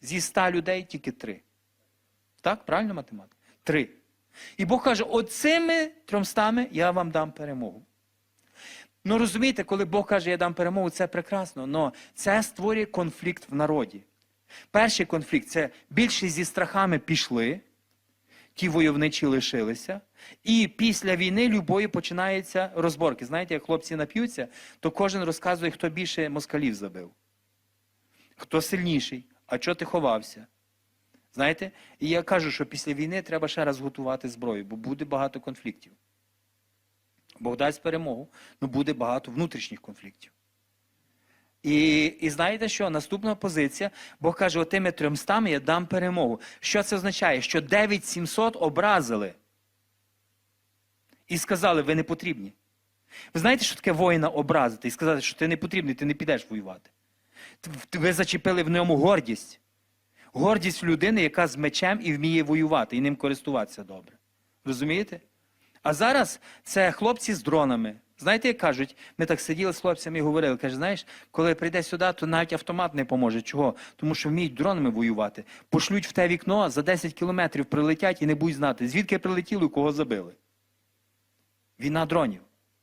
Зі ста людей тільки три. Так, правильно математика? Три. І Бог каже: оцими трьомстами я вам дам перемогу. Ну розумієте, коли Бог каже, я дам перемогу, це прекрасно, але це створює конфлікт в народі. Перший конфлікт це більшість зі страхами пішли, ті войовничі лишилися. І після війни любої починаються розборки. Знаєте, як хлопці нап'ються, то кожен розказує, хто більше москалів забив, хто сильніший, а чого ти ховався. Знаєте, і я кажу, що після війни треба ще раз готувати зброю, бо буде багато конфліктів. Бог дасть перемогу, але буде багато внутрішніх конфліктів. І, і знаєте що? Наступна позиція, Бог каже, отими трьомстами я дам перемогу. Що це означає? Що 9700 образили. І сказали, ви не потрібні. Ви знаєте, що таке воїна образити і сказати, що ти не потрібний, ти не підеш воювати. Ви зачепили в ньому гордість. Гордість людини, яка з мечем і вміє воювати, і ним користуватися добре. Розумієте? А зараз це хлопці з дронами. Знаєте, як кажуть, ми так сиділи з хлопцями і говорили, каже, знаєш, коли прийде сюди, то навіть автомат не поможе. Чого? Тому що вміють дронами воювати. Пошлють в те вікно, за 10 кілометрів прилетять і не будуть знати, звідки прилетіли і кого забили. Війна дронів.